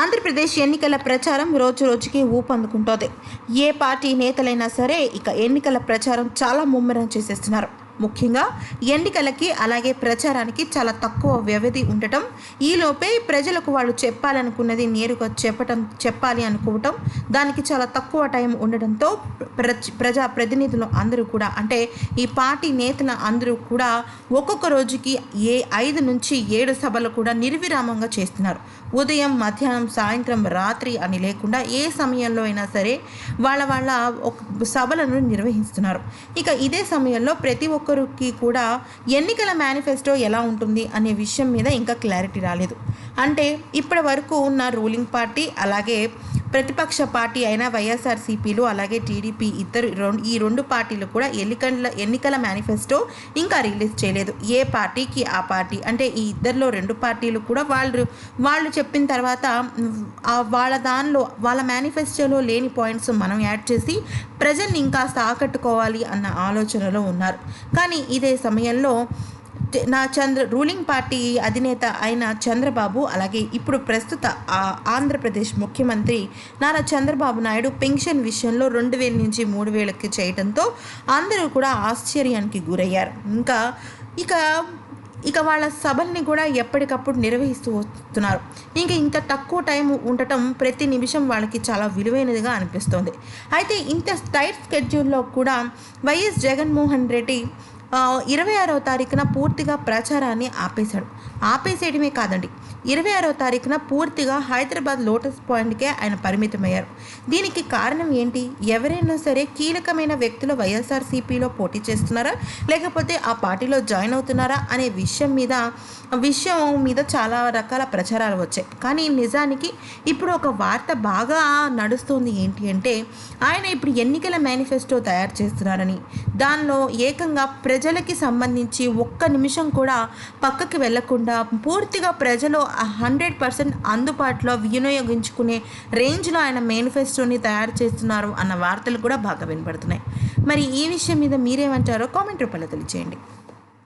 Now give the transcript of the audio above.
ఆంధ్రప్రదేశ్ ఎన్నికల ప్రచారం రోజు రోజుకి ఊపందుకుంటోంది. ఏ పార్టీ నేతలైనా సరే ఇక ఎన్నికల ప్రచారం చాలా ముమ్మరం చేసేస్తున్నారు. ముఖ్యంగా ఎన్నికలకి అలాగే ప్రచారానికి చాలా తక్కువ వ్యవధి ఉండటం ఈలోపే ప్రజలకు వాళ్ళు చెప్పాలనుకున్నది నేరుగా చెప్పటం చెప్పాలి అనుకోవటం దానికి చాలా తక్కువ టైం ఉండడంతో ప్రజా ప్రతినిధులు అందరూ కూడా అంటే ఈ పార్టీ నేతల అందరూ కూడా ఒక్కొక్క రోజుకి ఏ ఐదు నుంచి ఏడు సభలు కూడా నిర్విరామంగా చేస్తున్నారు. ఉదయం మధ్యాహ్నం సాయంత్రం రాత్రి అని లేకుండా ఏ సమయంలో అయినా సరే వాళ్ళ వాళ్ళ ఒక సభలను నిర్వహిస్తున్నారు. ఇక ఇదే సమయంలో ప్రతి ఒక్కరికి కూడా ఎన్నికల మేనిఫెస్టో ఎలా ఉంటుంది అనే విషయం మీద ఇంకా క్లారిటీ రాలేదు. అంటే ఇప్పటి వరకు ఉన్న రూలింగ్ పార్టీ అలాగే ప్రతిపక్ష పార్టీ అయిన వైఎస్ఆర్సీపీలు అలాగే టీడీపీ ఇద్దరు రెండు ఈ రెండు పార్టీలు కూడా ఎన్నికల ఎన్నికల మేనిఫెస్టో ఇంకా రిలీజ్ చేయలేదు. ఏ పార్టీకి ఆ పార్టీ అంటే ఈ ఇద్దరిలో రెండు పార్టీలు కూడా వాళ్ళు వాళ్ళు చెప్పిన తర్వాత వాళ్ళ దానిలో వాళ్ళ మేనిఫెస్టోలో లేని పాయింట్స్ మనం యాడ్ చేసి ప్రజల్ని ఇంకాస్త ఆకట్టుకోవాలి అన్న ఆలోచనలో ఉన్నారు. కానీ ఇదే సమయంలో నా చంద్ర రూలింగ్ పార్టీ అధినేత అయిన చంద్రబాబు అలాగే ఇప్పుడు ప్రస్తుత ఆంధ్రప్రదేశ్ ముఖ్యమంత్రి నారా చంద్రబాబు నాయుడు పెన్షన్ విషయంలో రెండు వేల నుంచి మూడు వేలకి చేయడంతో అందరూ కూడా ఆశ్చర్యానికి గురయ్యారు. ఇంకా ఇక ఇక వాళ్ళ సభల్ని కూడా ఎప్పటికప్పుడు నిర్వహిస్తూ వస్తున్నారు. ఇంకా ఇంత తక్కువ టైం ఉండటం ప్రతి నిమిషం వాళ్ళకి చాలా విలువైనదిగా అనిపిస్తుంది. అయితే ఇంత టైట్ స్కెడ్యూల్లో కూడా వైఎస్ జగన్మోహన్ రెడ్డి ఇరవై ఆరవ తారీఖున పూర్తిగా ప్రచారాన్ని ఆపేశాడు. ఆపేసేయడమే కాదండి. ఇరవై ఆరవ తారీఖున పూర్తిగా హైదరాబాద్ లోటస్ పాయింట్కే ఆయన పరిమితమయ్యారు. దీనికి కారణం ఏంటి? ఎవరైనా సరే కీలకమైన వ్యక్తులు వైఎస్ఆర్సీపీలో పోటీ చేస్తున్నారా? లేకపోతే ఆ పార్టీలో జాయిన్ అవుతున్నారా? అనే విషయం మీద విషయం మీద చాలా రకాల ప్రచారాలు వచ్చాయి. కానీ నిజానికి ఇప్పుడు ఒక వార్త బాగా నడుస్తుంది ఏంటి అంటే ఆయన ఇప్పుడు ఎన్నికల మేనిఫెస్టో తయారు చేస్తున్నారని దానిలో ఏకంగా ప్రజ ప్రజలకి సంబంధించి ఒక్క నిమిషం కూడా పక్కకి వెళ్ళకుండా పూర్తిగా ప్రజలు హండ్రెడ్ పర్సెంట్ అందుబాటులో వినియోగించుకునే రేంజ్లో ఆయన మేనిఫెస్టోని తయారు చేస్తున్నారు అన్న వార్తలు కూడా బాగా వినపడుతున్నాయి మరి ఈ విషయం మీద మీరేమంటారో కామెంట్ రూపంలో తెలియజేయండి